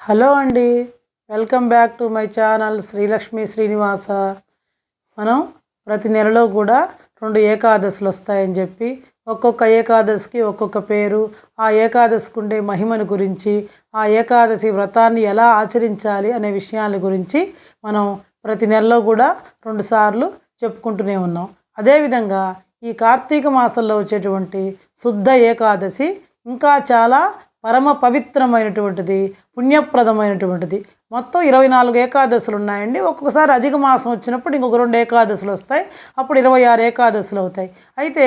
Hello అండి welcome back to my channel Srilakshmi Srinivasa. మనం ప్రతి నెలలో కూడా రెండు ఏకాదశులు వస్తాయని చెప్పి ఒక్కొక్క ఏకాదశికి ఒక్కొక్క పేరు ఆ ఏకాదశికి ఉండే మహిమను గురించి ఆ ఏకాదశి వ్రతాన్ని ఎలా ఆచరించాలి అనే విషయాల గురించి మనం ప్రతి నెలలో కూడా రెండుసార్లు చెప్పుకుంటూనే ఉన్నాం. అదేవిధంగా ఈ కార్తీక మాసంలో వచ్చేటువంటి శుద్ధ ఏకాదశి ఇంకా చాలా పరమ పవిత్రమైనటువంటిది పుణ్యప్రదమైనటువంటిది. మొత్తం ఇరవై నాలుగు ఏకాదశులు ఉన్నాయండి ఒక్కొక్కసారి అధిక మాసం వచ్చినప్పుడు ఇంకొక రెండు ఏకాదశులు వస్తాయి. అప్పుడు ఇరవై ఆరు ఏకాదశులు అవుతాయి. అయితే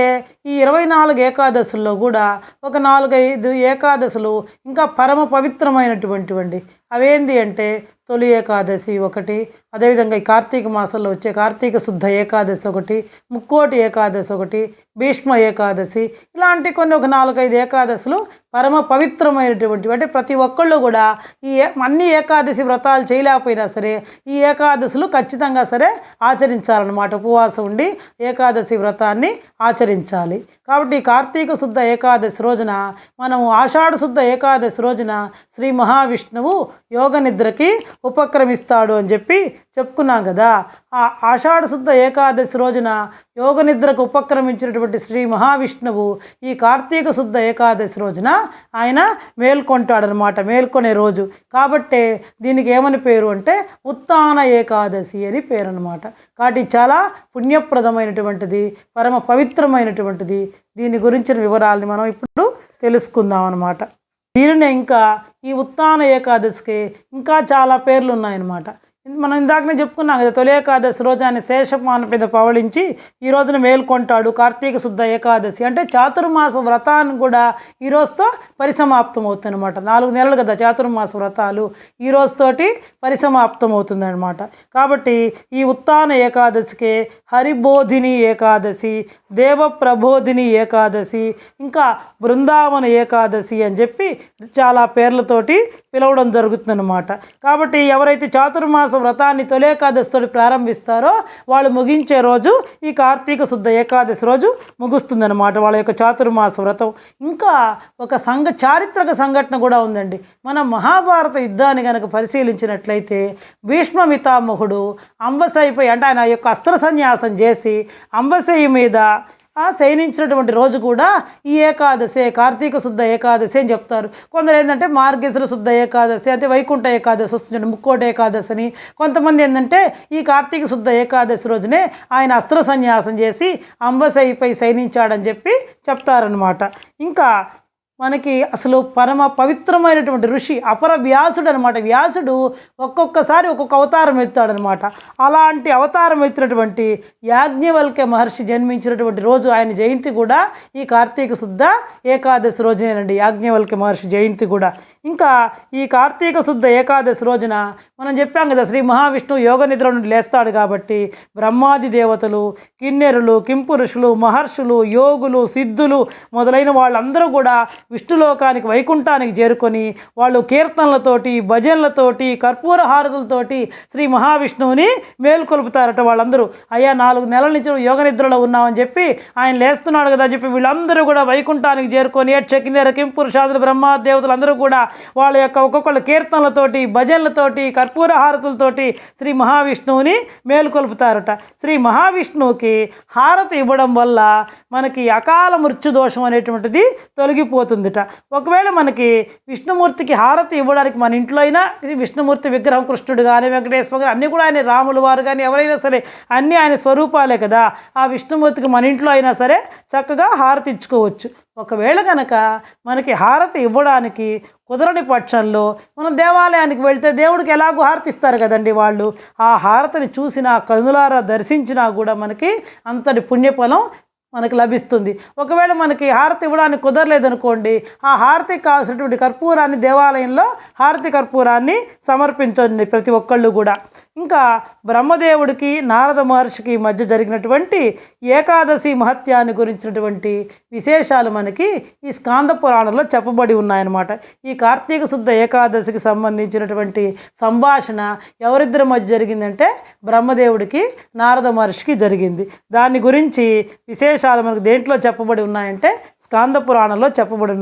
ఈ ఇరవై నాలుగు ఏకాదశుల్లో కూడా ఒక నాలుగైదు ఏకాదశులు ఇంకా పరమ పవిత్రమైనటువంటివండి. అవేంటి అంటే తొలి ఏకాదశి ఒకటి అదేవిధంగా ఈ కార్తీక మాసంలో వచ్చే కార్తీక శుద్ధ ఏకాదశి ఒకటి ముక్కోటి ఏకాదశి ఒకటి భీష్మ ఏకాదశి ఇలాంటి కొన్ని ఒక నాలుగైదు ఏకాదశులు పరమ పవిత్రమైనటువంటివి. అంటే ప్రతి ఒక్కళ్ళు కూడా ఈ ఏ- అన్ని ఏకాదశి వ్రతాలు చేయలేకపోయినా సరే ఈ ఏకాదశులు ఖచ్చితంగా సరే ఆచరించాలన్నమాట. ఉపవాసం ఉండి ఏకాదశి వ్రతాన్ని ఆచరించాలి. కాబట్టి కార్తీక శుద్ధ ఏకాదశి రోజున మనం ఆషాఢ శుద్ధ ఏకాదశి రోజున శ్రీ మహావిష్ణువు యోగ నిద్రకి ఉపక్రమిస్తాడు అని చెప్పి చెప్పుకున్నాం కదా. ఆ ఆషాఢ శుద్ధ ఏకాదశి రోజున యోగ నిద్రకు ఉపక్రమించినటువంటి శ్రీ మహావిష్ణువు ఈ కార్తీక శుద్ధ ఏకాదశి రోజున ఆయన మేల్కొంటాడనమాట మేల్కొనే రోజు. కాబట్టే దీనికి ఏమని పేరు అంటే ఉత్తాన ఏకాదశి అని పేరు అనమాట కాబట్టి చాలా పుణ్యప్రదమైనటువంటిది పరమ పవిత్రమైనటువంటిది. దీని గురించిన వివరాలని మనం ఇప్పుడు తెలుసుకుందాం అన్నమాట దీనినే ఇంకా ఈ ఉత్తాన ఏకాదశికి ఇంకా చాలా పేర్లు ఉన్నాయన్నమాట మనం ఇందాకనే చెప్పుకున్నాం కదా తొలి ఏకాదశి రోజు ఆయన మీద పవళించి ఈ రోజున మేల్కొంటాడు కార్తీక శుద్ధ ఏకాదశి. అంటే చాతుర్మాస వ్రతాన్ని కూడా ఈ రోజుతో పరిసమాప్తం అవుతుంది అనమాట నాలుగు నెలలు కదా చాతుర్మాస వ్రతాలు. ఈ రోజుతోటి పరిసమాప్తం అవుతుందనమాట కాబట్టి ఈ ఉత్తాన ఏకాదశికి హరిబోధిని ఏకాదశి దేవ ప్రబోధిని ఏకాదశి ఇంకా బృందావన ఏకాదశి అని చెప్పి చాలా పేర్లతోటి పిలవడం జరుగుతుందన్నమాట. కాబట్టి ఎవరైతే చాతుర్మాస వ్రతాన్ని తొలి ఏకాదశితో ప్రారంభిస్తారో వాళ్ళు ముగించే రోజు ఈ కార్తీక శుద్ధ ఏకాదశి రోజు ముగుస్తుందన్నమాట వాళ్ళ యొక్క చాతుర్మాస వ్రతం. ఇంకా ఒక సంఘ చారిత్రక సంఘటన కూడా ఉందండి. మన మహాభారత యుద్ధాన్ని కనుక పరిశీలించినట్లయితే భీష్మమితామహుడు అంబసైపై అంటే ఆయన యొక్క అస్త్ర సన్యాసం చేసి అంబశయ్య మీద శయనించినటువంటి రోజు కూడా ఈ ఏకాదశి కార్తీక శుద్ధ ఏకాదశి అని చెప్తారు. కొందరు ఏంటంటే మార్గేశ్వర శుద్ధ ఏకాదశి అంటే వైకుంఠ ఏకాదశి వస్తుంది ముక్కోటి ఏకాదశి అని కొంతమంది ఏంటంటే ఈ కార్తీక శుద్ధ ఏకాదశి రోజునే ఆయన అస్త్ర సన్యాసం చేసి అంబశైపై శయనించాడని చెప్పి చెప్తారనమాట ఇంకా మనకి అసలు పరమ పవిత్రమైనటువంటి ఋషి అపర వ్యాసుడు అనమాట వ్యాసుడు ఒక్కొక్కసారి ఒక్కొక్క అవతారం ఎత్తాడనమాట అలాంటి అవతారం ఎత్తినటువంటి యాజ్ఞవల్క్య మహర్షి జన్మించినటువంటి రోజు ఆయన జయంతి కూడా ఈ కార్తీక శుద్ధ ఏకాదశి రోజునేనండి. యాజ్ఞవల్క్య మహర్షి జయంతి కూడా. ఇంకా ఈ కార్తీక శుద్ధ ఏకాదశి రోజున మనం చెప్పాం కదా శ్రీ మహావిష్ణువు యోగ నిద్ర నుండి లేస్తాడు కాబట్టి బ్రహ్మాది దేవతలు కిన్నెరులు కింపురుషులు మహర్షులు యోగులు సిద్ధులు మొదలైన వాళ్ళందరూ కూడా విష్ణులోకానికి వైకుంఠానికి చేరుకొని వాళ్ళు కీర్తనలతోటి భజనలతోటి కర్పూర హారతులతోటి శ్రీ మహావిష్ణువుని మేల్కొల్పుతారట వాళ్ళందరూ. అయ్యా నాలుగు నెలల నుంచి యోగ నిద్రలో ఉన్నామని చెప్పి ఆయన లేస్తున్నాడు కదా అని చెప్పి వీళ్ళందరూ కూడా వైకుంఠానికి చేరుకొని కిన్నెర కింపురుషాదులు బ్రహ్మ దేవతలు అందరూ కూడా వాళ్ళ యొక్క ఒక్కొక్కళ్ళ కీర్తనలతోటి భజనలతోటి కర్పూర హారతులతోటి శ్రీ మహావిష్ణువుని మేలుకొల్పుతారట. శ్రీ మహావిష్ణువుకి హారతి ఇవ్వడం వల్ల మనకి అకాల మృత్యు దోషం అనేటువంటిది ఉందిట ఒకవేళ మనకి విష్ణుమూర్తికి హారతి ఇవ్వడానికి మన ఇంట్లో అయినా ఇది విష్ణుమూర్తి విగ్రహం కృష్ణుడు కానీ వెంకటేశ్వర గారు అన్నీ కూడా ఆయన రాములు వారు కానీ ఎవరైనా సరే అన్నీ ఆయన స్వరూపాలే కదా. ఆ విష్ణుమూర్తికి మన ఇంట్లో అయినా సరే చక్కగా హారతి ఇచ్చుకోవచ్చు. ఒకవేళ కనుక మనకి హారతి ఇవ్వడానికి కుదరని పక్షంలో మనం దేవాలయానికి వెళ్తే దేవుడికి ఎలాగో హారతి ఇస్తారు కదండి వాళ్ళు. ఆ హారతిని చూసినా కనులారా దర్శించినా కూడా మనకి అంతటి పుణ్యఫలం మనకి లభిస్తుంది. ఒకవేళ మనకి హారతి ఇవ్వడానికి కుదరలేదనుకోండి ఆ హారతికి కావాల్సినటువంటి కర్పూరాన్ని దేవాలయంలో హారతి కర్పూరాన్ని సమర్పించండి ప్రతి ఒక్కళ్ళు కూడా. ఇంకా బ్రహ్మదేవుడికి నారద మహర్షికి మధ్య జరిగినటువంటి ఏకాదశి మహత్యాన్ని గురించినటువంటి విశేషాలు మనకి ఈ స్కాంద పురాణంలో చెప్పబడి ఉన్నాయన్నమాట. ఈ కార్తీక శుద్ధ ఏకాదశికి సంబంధించినటువంటి సంభాషణ ఎవరిద్దరి మధ్య జరిగిందంటే బ్రహ్మదేవుడికి నారద మహర్షికి జరిగింది. దాని గురించి విశేషాలు మనకు దేంట్లో చెప్పబడి ఉన్నాయంటే స్కాంద పురాణంలో చెప్పబడి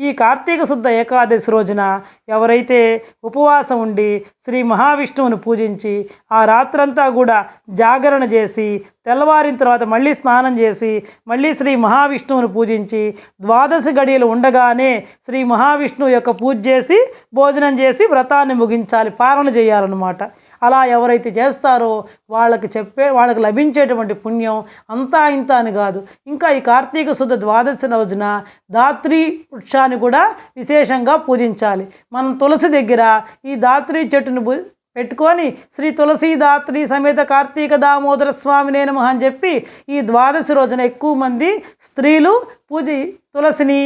ఈ కార్తీక శుద్ధ ఏకాదశి రోజున ఎవరైతే ఉపవాసం ఉండి శ్రీ మహావిష్ణువుని పూజించి ఆ రాత్రంతా కూడా జాగరణ చేసి తెల్లవారిన తర్వాత మళ్ళీ స్నానం చేసి మళ్ళీ శ్రీ మహావిష్ణువుని పూజించి ద్వాదశి గడియలు ఉండగానే శ్రీ మహావిష్ణువు యొక్క పూజ చేసి భోజనం చేసి వ్రతాన్ని ముగించాలి పాలన చేయాలన్నమాట. అలా ఎవరైతే చేస్తారో వాళ్ళకి చెప్పే వాళ్ళకి లభించేటువంటి పుణ్యం అంతా ఇంత అని కాదు. ఇంకా ఈ కార్తీక శుద్ధ ద్వాదశి రోజున దాత్రి వృక్షాన్ని కూడా విశేషంగా పూజించాలి. మనం తులసి దగ్గర ఈ దాత్రి చెట్టును పెట్టుకొని శ్రీ తులసీదాత్రి సమేత కార్తీక దామోదర స్వామి నేను అని చెప్పి ఈ ద్వాదశి రోజున ఎక్కువ మంది స్త్రీలు పూజ తులసిని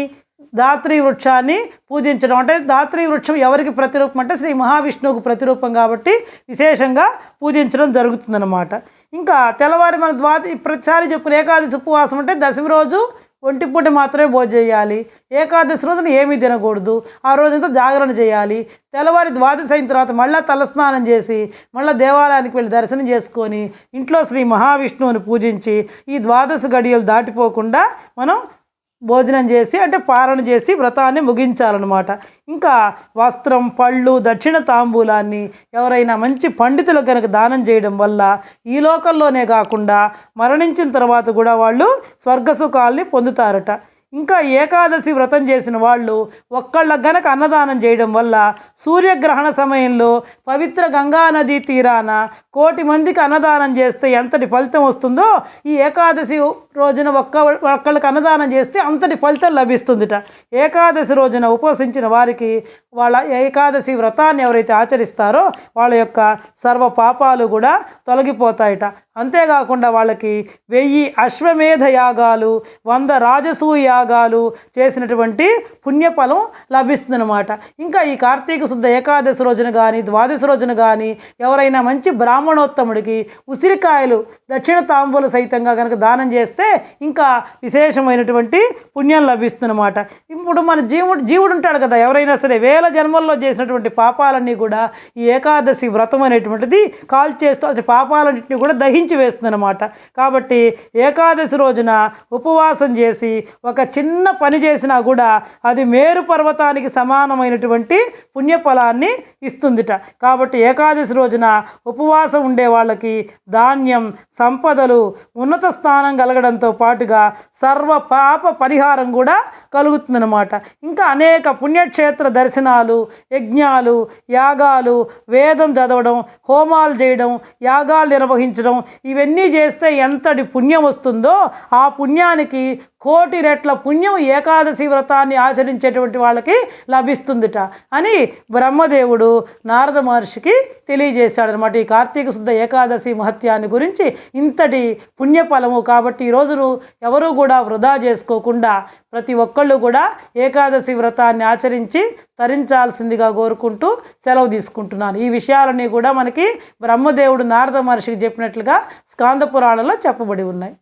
దాత్రి వృక్షాన్ని పూజించడం. అంటే దాత్రి వృక్షం ఎవరికి ప్రతిరూపం అంటే శ్రీ మహావిష్ణువుకు ప్రతిరూపం కాబట్టి విశేషంగా పూజించడం జరుగుతుందన్నమాట. ఇంకా తెల్లవారి మన ద్వాద ప్రతిసారి చెప్పుకునే ఏకాదశి ఉపవాసం అంటే దశమి రోజు ఒంటిపూట మాత్రమే భోజనం చేయాలి. ఏకాదశి రోజున ఏమీ తినకూడదు. ఆ రోజంతా జాగరణ చేయాలి. తెల్లవారి ద్వాదశి అయిన తర్వాత మళ్ళీ తలస్నానం చేసి మళ్ళీ దేవాలయానికి వెళ్ళి దర్శనం చేసుకొని ఇంట్లో శ్రీ మహావిష్ణువుని పూజించి ఈ ద్వాదశ గడియలు దాటిపోకుండా మనం భోజనం చేసి అంటే పారణ చేసి వ్రతాన్ని ముగించాలన్నమాట. ఇంకా వస్త్రం పళ్ళు దక్షిణ తాంబూలాన్ని ఎవరైనా మంచి పండితులు కనుక దానం చేయడం వల్ల ఈ లోకంలోనే కాకుండా మరణించిన తర్వాత కూడా వాళ్ళు స్వర్గ సుఖాల్ని పొందుతారట. ఇంకా ఏకాదశి వ్రతం చేసిన వాళ్ళు ఒక్కళ్ళ గనక అన్నదానం చేయడం వల్ల సూర్యగ్రహణ సమయంలో పవిత్ర గంగా నదీ తీరాన కోటి మందికి అన్నదానం చేస్తే ఎంతటి ఫలితం వస్తుందో ఈ ఏకాదశి రోజున ఒక్క ఒక్కళ్ళకి అన్నదానం చేస్తే అంతటి ఫలితం లభిస్తుందిట. ఏకాదశి రోజున ఉపవసించిన వారికి వాళ్ళ ఏకాదశి వ్రతాన్ని ఎవరైతే ఆచరిస్తారో వాళ్ళ యొక్క సర్వ పాపాలు కూడా తొలగిపోతాయట. అంతేకాకుండా వాళ్ళకి వెయ్యి అశ్వమేధ యాగాలు వంద రాజసూ యాగాలు చేసినటువంటి పుణ్యఫలం లభిస్తుందన్నమాట. ఇంకా ఈ కార్తీక శుద్ధ ఏకాదశి రోజున కానీ ద్వాదశి రోజున కానీ ఎవరైనా మంచి బ్రాహ్మణోత్తముడికి ఉసిరికాయలు దక్షిణ తాంబూలు సహితంగా కనుక దానం చేస్తే ఇంకా విశేషమైనటువంటి పుణ్యం లభిస్తుందన్నమాట. ఇప్పుడు మన జీవుడు జీవుడు ఉంటాడు కదా ఎవరైనా సరే వేల జన్మల్లో చేసినటువంటి పాపాలన్నీ కూడా ఈ ఏకాదశి వ్రతం అనేటువంటిది కాల్ చేస్తూ అది పాపాలన్నింటినీ కూడా దహించి వేస్తుందన్నమాట. కాబట్టి ఏకాదశి రోజున ఉపవాసం చేసి ఒక చిన్న పని చేసినా కూడా అది మేరు పర్వతానికి సమానమైనటువంటి పుణ్యఫలాన్ని ఇస్తుందిట. కాబట్టి ఏకాదశి రోజున ఉపవాసం ఉండే వాళ్ళకి ధాన్యం సంపదలు ఉన్నత స్థానం కలగడంతో పాటుగా సర్వ పాప పరిహారం కూడా కలుగుతుందన్నమాట. ఇంకా అనేక పుణ్యక్షేత్ర దర్శనాలు యజ్ఞాలు యాగాలు వేదం చదవడం హోమాలు చేయడం యాగాలు నిర్వహించడం ఇవన్నీ చేస్తే ఎంతటి పుణ్యం వస్తుందో ఆ పుణ్యానికి కోటి రెట్ల పుణ్యం ఏకాదశి వ్రతాన్ని ఆచరించేటువంటి వాళ్ళకి లభిస్తుందిట అని బ్రహ్మదేవుడు నారద మహర్షికి తెలియజేశాడనమాట. ఈ కార్తీక శుద్ధ ఏకాదశి మహత్యాన్ని గురించి ఇంతటి పుణ్యఫలము కాబట్టి ఈ రోజును ఎవరూ కూడా వృధా చేసుకోకుండా ప్రతి ఒక్కళ్ళు కూడా ఏకాదశి వ్రతాన్ని ఆచరించి తరించాల్సిందిగా కోరుకుంటూ సెలవు తీసుకుంటున్నాను. ఈ విషయాలన్నీ కూడా మనకి బ్రహ్మదేవుడు నారద మహర్షికి చెప్పినట్లుగా స్కాంద పురాణంలో చెప్పబడి ఉన్నాయి.